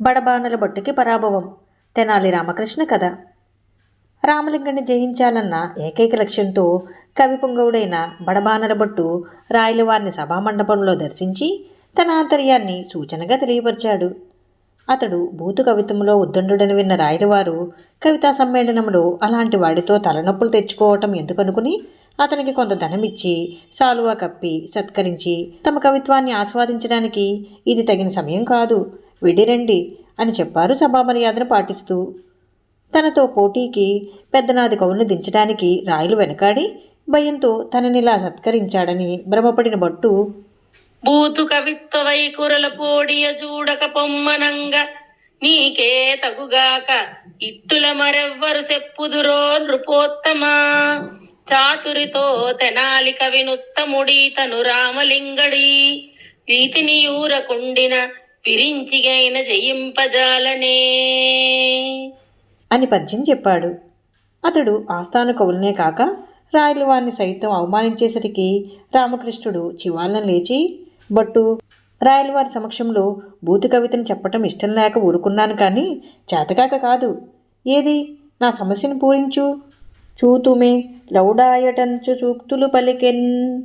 బడబానల బొట్టుకి పరాభవం. తెనాలి రామకృష్ణ కథ. రామలింగాన్ని జయించాలన్న ఏకైక లక్ష్యంతో కవి పొంగవుడైన బడబానల బొట్టు రాయలవారిని సభామండపంలో దర్శించి తన ఆంతర్యాన్ని సూచనగా తెలియపరిచాడు. అతడు బూతు కవిత్వంలో ఉద్దండుడని విన్న రాయలవారు కవితా సమ్మేళనంలో అలాంటి వాడితో తలనొప్పులు తెచ్చుకోవటం ఎందుకనుకుని అతనికి కొంత ధనమిచ్చి సాలువా కప్పి సత్కరించి తమ కవిత్వాన్ని ఆస్వాదించడానికి ఇది తగిన సమయం కాదు. విడిరండి అని చెప్పారు సభామర్యాదను పాటిస్తూ. తనతో పోటీకి పెద్దనాది కవులను దించడానికి రాయలు వెనకాడి భయంతో తననిలా సత్కరించాడని భ్రమపడిన బట్టు బూతు కవిత్వ వైకురల పోడియ చూడక పొమ్మనంగా నీకే తగుగాక ఇట్టుల మరెవ్వరు చెప్పుదురో నృపోత్తమా? చాతురితో తెనాలి కవినుత్తముడి తను రామలింగడి వీతిని యూరకుండిన పిరించిగైన జయింపజాలనే. అని పద్యం చెప్పాడు. అతడు ఆస్థాన కవులనే కాక రాయల వారిని సైతం అవమానించేసరికి రామకృష్ణుడు చివాలను లేచి బట్టు రాయలవారి సమక్షంలో బూతు కవితను చెప్పటం ఇష్టం లేక ఊరుకున్నాను కానీ చేతకాక కాదు. ఏది? నా సమస్యను పూరించు. చూతుమే లౌడాయటంచు సూక్తులు పలికెన్.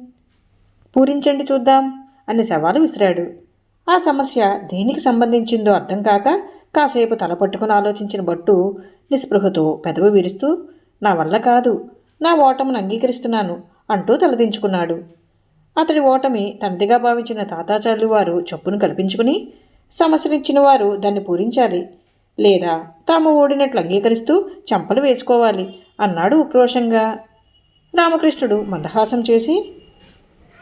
పూరించండి చూద్దాం అని సవాలు విసిరాడు. ఆ సమస్య దేనికి సంబంధించిందో అర్థం కాక కాసేపు తల పట్టుకుని ఆలోచించిన బట్టు నిస్పృహతో పెదవి విరుస్తూ నా వల్ల కాదు నా ఓటమిని అంగీకరిస్తున్నాను అంటూ తలదించుకున్నాడు అతడి ఓటమి తనదిగా భావించిన తాతాచార్యులు వారు చొప్పును కల్పించుకుని సమస్యనిచ్చిన వారు దాన్ని పూరించాలి లేదా తాము ఓడినట్లు అంగీకరిస్తూ చెంపలు వేసుకోవాలి అన్నాడు ఉక్రోషంగా. రామకృష్ణుడు మందహాసం చేసి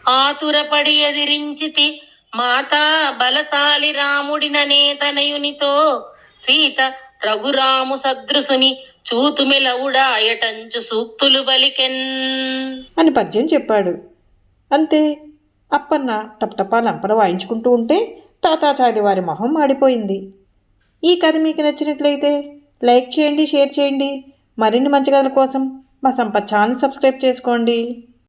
ఆతురపడి ఎదిరించితి మాతా బలశాలి రాముడిననే తనయునితో సీత రఘురాము సదృశుని చూతుమెలవుడాయటంచు సూక్తులు బలికెన్. అని పద్యం చెప్పాడు. అంతే. అప్పన్న టపటపా లంపడ వాయించుకుంటూ ఉంటే తాతాచార్య వారి మొహం మాడిపోయింది. ఈ కథ మీకు నచ్చినట్లయితే లైక్ చేయండి షేర్ చేయండి. మరిన్ని మంచి కథల కోసం మా సంపత్ ఛానల్ సబ్స్క్రైబ్ చేసుకోండి.